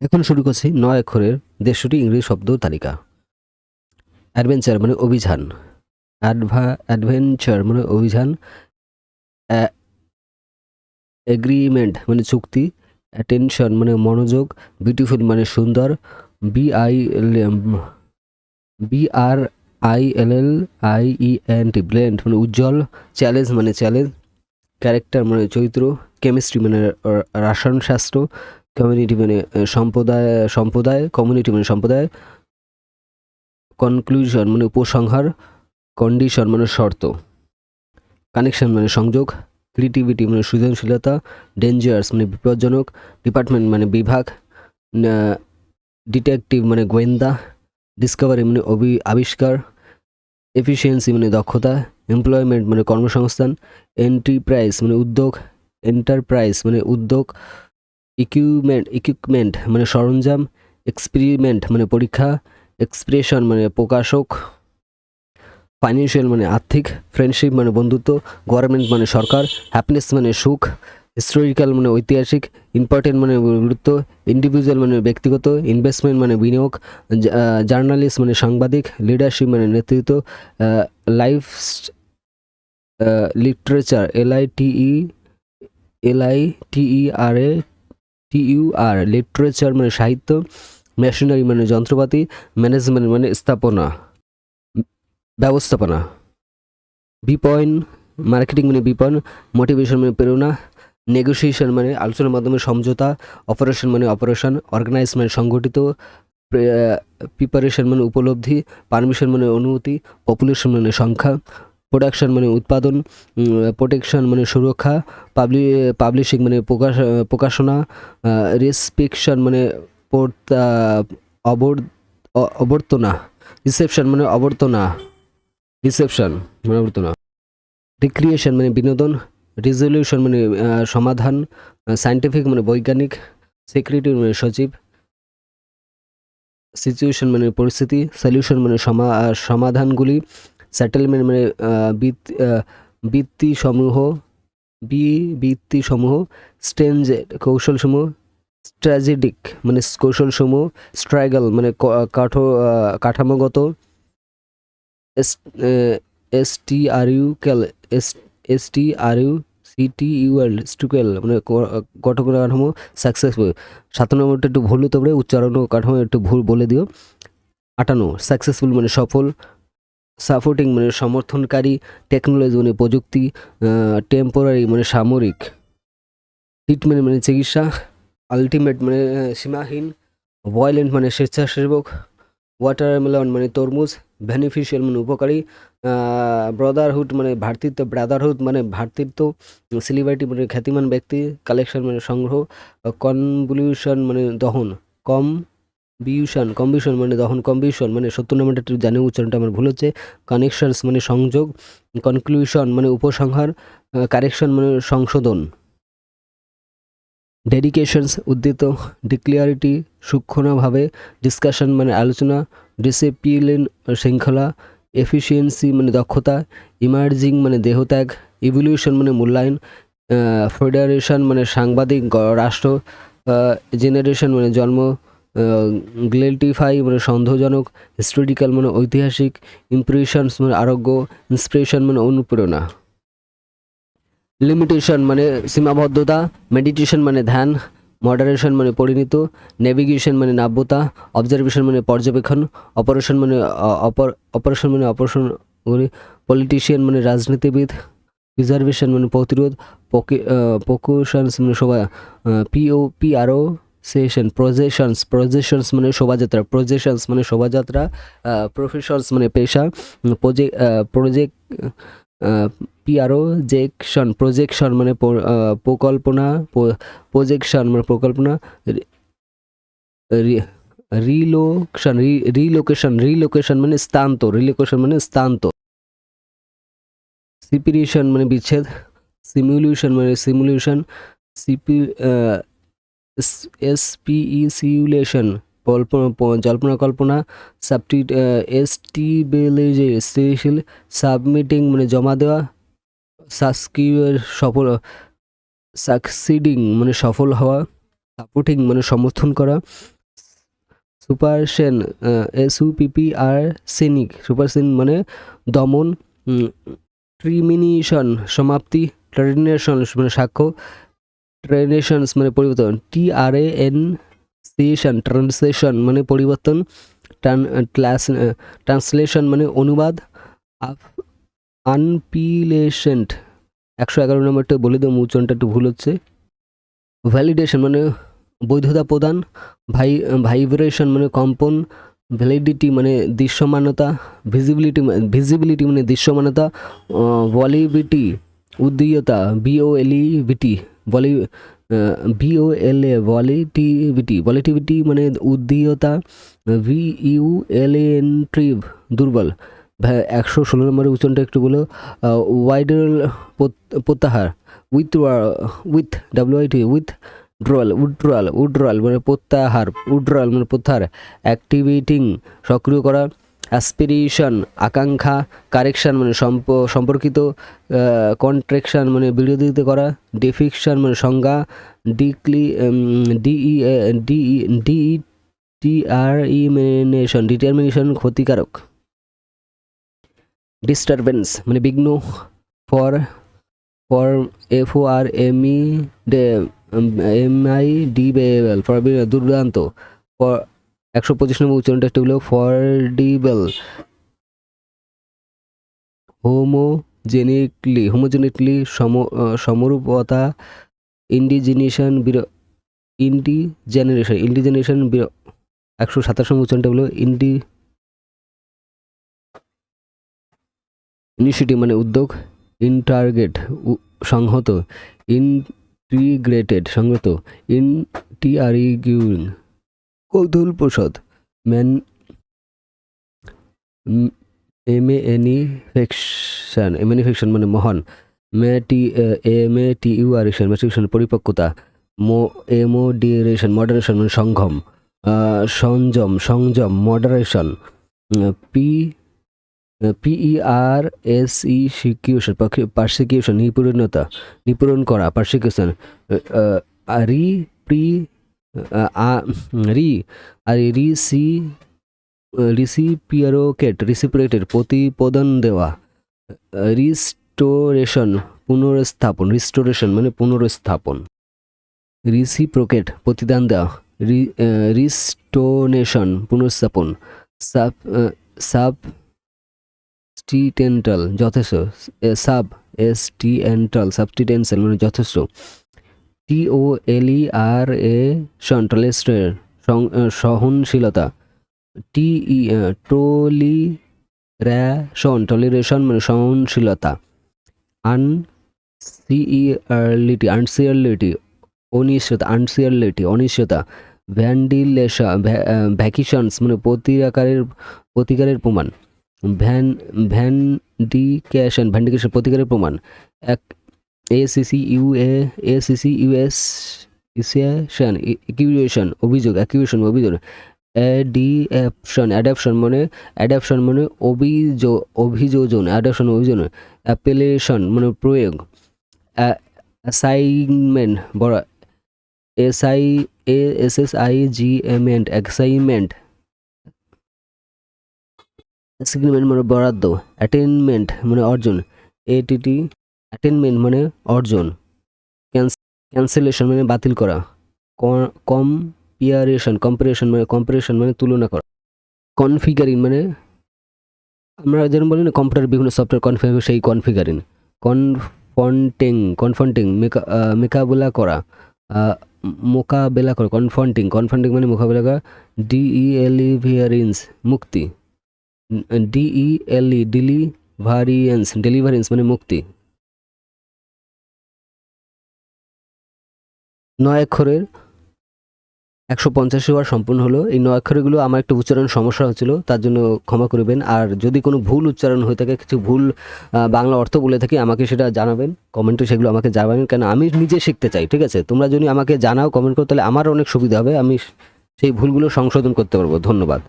এখন শুরু করছি নয় অক্ষরের দেড়শোটি ইংরেজি শব্দ তালিকা। অ্যাডভেঞ্চার মানে অভিযান। অ্যাডভা অ্যাডভেঞ্চার মানে অভিযান। এগ্রিমেন্ট মানে চুক্তি। অ্যাটেনশন মানে মনোযোগ। বিউটিফুল মানে সুন্দর। B I B R I L L I E N T blend মানে উজ্জ্বল। চ্যালেঞ্জ মানে চ্যালেঞ্জ ক্যারেক্টার মানে চরিত্র। কেমিস্ট্রি মানে রসায়নশাস্ত্র। কমিউনিটি মানে সম্প্রদায় সম্প্রদায় কমিউনিটি মানে সম্প্রদায় কনক্লুশন মানে উপসংহার কন্ডিশন মানে শর্ত কানেকশন মানে সংযোগ ক্রিয়েটিভিটি মানে সৃজনশীলতা ডেঞ্জার্স মানে বিপজ্জনক ডিপার্টমেন্ট মানে বিভাগ ডিটেকটিভ মানে গোয়েন্দা ডিসকভারি মানে অভি আবিষ্কার এফিসিয়েন্সি মানে দক্ষতা এমপ্লয়মেন্ট মানে কর্মসংস্থান এন্টারপ্রাইজ মানে উদ্যোগ এন্টারপ্রাইজ মানে উদ্যোগ ইকুইপমেন্ট ইকুইপমেন্ট মানে সরঞ্জাম এক্সপেরিমেন্ট মানে পরীক্ষা এক্সপ্রেশন মানে প্রকাশক ফাইন্যান্সিয়াল মানে আর্থিক ফ্রেন্ডশিপ মানে বন্ধুত্ব গভর্নমেন্ট মানে সরকার হ্যাপিনেস মানে সুখ হিস্টোরিক্যাল মানে ঐতিহাসিক ইম্পর্টেন্ট মানে গুরুত্ব ইন্ডিভিজুয়াল মানে ব্যক্তিগত ইনভেস্টমেন্ট মানে বিনিয়োগ জার্নালিস্ট মানে সাংবাদিক লিডারশিপ মানে নেতৃত্ব life literature L I T E L I T E R A T U R literature মানে সাহিত্য, মেশিনারি মানে যন্ত্রপাতি, ম্যানেজমেন্ট মানে স্থাপনা, ব্যবস্থাপনা। বিপয়ন মার্কেটিং মানে বিপণন মোটিভেশন মানে প্রেরণা, নেগোসিয়েশন মানে আলোচনার মাধ্যমে সমঝোতা, অপারেশন মানে অপারেশন, অর্গানাইজ মানে সংগঠিত প্রিপারেশন মানে উপলব্ধি, পারমিশন মানে অনুমতি, পপুলেশন মানে সংখ্যা প্রোডাকশন মানে উৎপাদন প্রোটেকশন মানে সুরক্ষা পাবলি পাবলিশিং মানে প্রকাশ, প্রকাশনা রেসপেকশন মানে অবর অবর্তনা রিসেপশন মানে অবর্তনা রিসেপশন মানে অবর্তনা রিক্রিয়েশন মানে বিনোদন রিজলিউশন মানে সমাধান সায়েন্টিফিক মানে বৈজ্ঞানিক সেক্রেটারি মানে সচিব সিচুয়েশন মানে পরিস্থিতি সলিউশন মানে সমা, সমাধানগুলি সেটেলমেন্ট মানে বৃত্তি সমূহ বি বৃত্তি সমূহ স্টেঞ্জ কৌশলসমূহ স্ট্র্যাজেডিক মানে কৌশলসমূহ স্ট্রাইগল মানে কাঠো কাঠামোগত, S S T R U ক্যাল S S T R U C T U L স্টুকেল মানে কঠোর কাঠামো সাকসেসফুল সাত নম্বরটা একটু ভুল হতে পারে, উচ্চারণ কাঠামো একটু ভুল বলে দিও। আটানো সাকসেসফুল মানে সফল। সাপোর্টিং মানে সমর্থনকারী টেকনোলজি মানে প্রযুক্তি টেম্পোরারি মানে সামরিক। ট্রিটমেন্ট মানে চিকিৎসা আলটিমেট মানে সীমাহীন ভয়েলেন্ট মানে স্বেচ্ছাসেবক ওয়াটারমেলন মানে তরমুজ বেনিফিশিয়াল মানে উপকারী ব্রাদারহুড মানে ভাতৃত্ব ব্রাদারহুড মানে ভাতৃত্ব সেলিব্রিটি মানে খ্যাতিমান ব্যক্তি কালেকশন মানে সংগ্রহ কনভলিউশন মানে দহন, কম বিউশন, কম্বিউশন মানে দহন, কম্বিউশন মানে সত্তর নম্বরটা একটু জানে, উচ্চারণটা আমার ভুল হচ্ছে। কানেকশনস মানে সংযোগ, কনক্লুশন মানে উপসংহার কারেকশন মানে সংশোধন। ডেডিকেশনস, উদ্দিত, ডিক্লিয়ারিটি সূক্ষ্মভাবে ডিসকাশন মানে আলোচনা, ডিসিপ্লিন শৃঙ্খলা, এফিসিয়েন্সি মানে দক্ষতা, ইমার্জিং মানে দেহত্যাগ, ইভলিউশন মানে মূল্যায়ন ফেডারেশন মানে সাংবাদিক রাষ্ট্র জেনারেশন মানে জন্ম গ্লেটিফাই মানে সন্দেহজনক, হিস্টোরিক্যাল মানে ঐতিহাসিক, ইমপ্রেশনস মানে আরোগ্য, ইন্সপিরেশন মানে অনুপ্রেরণা। লিমিটেশন মানে সীমাবদ্ধতা, মেডিটেশন মানে ধ্যান, মডারেশন মানে পরিণত, নেভিগেশন মানে নাব্যতা, অবজারভেশন মানে পর্যবেক্ষণ, অপারেশন মানে অপারেশন মানে অপারেশন পলিটিশিয়ান মানে রাজনীতিবিদ প্রিজার্ভেশন মানে প্রতিরোধ প্রকুশনস মানে শোভা পিও পিআরও সেশন প্রজেশনস প্রজেশনস মানে শোভাযাত্রা প্রজেশনস মানে শোভাযাত্রা প্রফেশনস মানে পেশা project project P R O জেকশন projection মানে প্রকল্পনা প্রজেকশন মানে প্রকল্পনা রিলোকেশন রিলোকেশন রিলোকেশন মানে স্থান্ত রিলোকেশন মানে স্থান্ত সিপিরেশন মানে বিচ্ছেদ সিমিউলেশন মানে simulation C P S P E সিউলেশন কল্পনা জল্পনা কল্পনা, সাবটি এসটিবেলাইজেশন সাবমিটিং মানে জমা দেওয়া সাবস্ক্রিবের সফল, সাকসিডিং মানে সফল হওয়া, সাপোর্টিং মানে সমর্থন করা, সুপারসেন এস ইউ পিপি আর সেনিক, সুপারসেন মানে দমন ট্রিমিনিশন সমাপ্তি ট্রেডিনেশন মানে সাক্ষ্য ট্রেডিনেশনস মানে পরিবর্তন। টি আর এ এন সিয়েশন ট্রান্সলেশন মানে পরিবর্তন। ট্রান্সলেশন মানে অনুবাদ। আনপিলেশেন্ট একশো এগারো নম্বরটা বলে দেবো, উচ্চারণটা একটু ভুল হচ্ছে। ভ্যালিডেশন মানে বৈধতা প্রদান। ভাই ভাইব্রেশন মানে কম্পন। ভ্যালিডিটি মানে দৃশ্যমানতা। ভিজিবিলিটি ভিজিবিলিটি মানে দৃশ্যমানতা। ভলিবিটি উদ্দীয়তা বিওএলইবিটি ভলি বিও এল এ ভলিটিভিটি ভলিটিভিটি মানে উদ্দীয়তা ভি ইউ এল এন ট্রিভ দুর্বল। একশো ষোলো নম্বরের উচ্চারণটা একটু বলো ওয়াইডাল প্রত্যাহার with with W I T withdrawal withdrawal withdrawal মানে প্রত্যাহার উড্রল মানে প্রত্যাহার অ্যাক্টিভেটিং সক্রিয় করা। অ্যাসপিরেশন আকাঙ্ক্ষা কারেকশন মানে সম্প- সম্পর্কিত কন্ট্রেকশন মানে বিরোধিতা করা ডিফিকশন মানে সংজ্ঞা ডিক্লি D E D E D E ইমিনেশন determination ক্ষতিকারক। ডিস্টারবেন্স মানে বিঘ্ন for for F O R M E M I D দুর্দান্ত একশো পঁচিশ নম্বর উচ্চারণটা একটু হলো ফরডিবেল। হোমোজেনিকলি হোমোজেনিকলি সম সমরূপতা ইন্ডিজিনেশন বির ইন্ডি জেনারেশন ইন্ডিজেনারেশন একশো সাতাশ নম্বর উচ্চারণটা হলো ইন্ডি ইনিশিয়েটিভ মানে উদ্যোগ ইনটার্গেট সংহত ইন্টিগ্রেটেড সংহত ইন কৌতূহল প্রসাদ। ম্যান এম এ এনিফেকশন ম্যানিফেকশন মানে মহান। মে T M A T U R এশন maturation পরিপক্কতা। মো এমো ডিরেশন মডারেশন মানে আহ, সংযম সংযম মডারেশন পি পিই আর এস ই সিকিউশন পার্সিকিউশন নিপুণতা নিপূরণ করা পার্সিকিউশন রি প্রি রি, আর রি সি রিসিপিয়ারোকেট, রিসিপিরেটের প্রতিপদন দেওয়া রিস্টোরেশন, পুনরস্থাপন, রিস্টোরেশন মানে পুনরস্থাপন। রিসিপ্রোকেট, প্রতিদান দেওয়া রিস্টোনেশন পুনঃস্থাপন সাব সাব স্টিটেন্টাল যথেষ্ট সাব এস টি এন্টাল মানে যথেষ্ট। টি ও আর এ শন টলেস্টের সহনশীলতা। টি ই টোলি র্যাশন টলিরেশন মানে সহনশীলতা। আন সিইয়ারলিটি আনসিয়ারলিটি অনিশ্চয়তা আনসিয়ারলিটি অনিশ্চয়তা। ভ্যান্ডিলেশা ভ্যাকিশনস মানে প্রতিকারের প্রতিকারের প্রমাণ। ভ্যান, ভ্যান্ডিকেশন ভ্যান্ডিকেশন, প্রতিকারের প্রমাণ। এক A C C U A A C C U S ইসিয়েশন equation অভিযোগ অ্যাকিউশন অভিযোগ অ্যাডিঅ্যাপশন অ্যাডাপশন মানে অ্যাডাপশন মানে অভিযোগ অভিযোজন অ্যাডাপশন অভিযোজন অ্যাপেলেশন মানে প্রয়োগ অ্যাসাইনমেন্ট বড় S I S S I G এমেন্ট assignment assignment মানে বরাদ্দ অ্যাটেনমেন্ট মানে অর্জন এটিটি অ্যাটেনমেন্ট মানে অর্জন। ক্যান্সেলেশন মানে বাতিল করা। কম্পিয়ারেশন কম্পারেশন মানে কম্পারেশন মানে তুলনা করা। কনফিগারিং মানে আমরা যেরকম বলি না কম্পিউটার বিভিন্ন সফটওয়্যার কনফিগার সেই কনফিগারিং কনফন্টিং কনফন্টিং মেকা মেকাবেলা করা। মোকাবেলা করা। কনফন্টিং কনফন্টিং মানে মোকাবেলা করা। ডিইএলিভিয়ারেন্স মুক্তি। ডিইএলই ডিলিভারিয়েন্স ডেলিভারেন্স মানে মুক্তি। নয় অক্ষরের একশো পঞ্চাশি বার সম্পূর্ণ হলো। এই নয় অক্ষরগুলো আমার একটু উচ্চারণ সমস্যা হয়েছিল তার জন্য ক্ষমা করবেন। আর যদি কোনো ভুল উচ্চারণ হয়ে থাকে, কিছু ভুল বাংলা অর্থ বলে থাকি, আমাকে সেটা জানাবেন। কমেন্টে সেগুলো আমাকে জানাবেন, কেন আমি নিজে শিখতে চাই, ঠিক আছে? তোমরা যদি আমাকে জানাও, কমেন্ট করো, তাহলে আমার অনেক সুবিধা হবে। আমি সেই ভুলগুলো সংশোধন করতে পারব। ধন্যবাদ।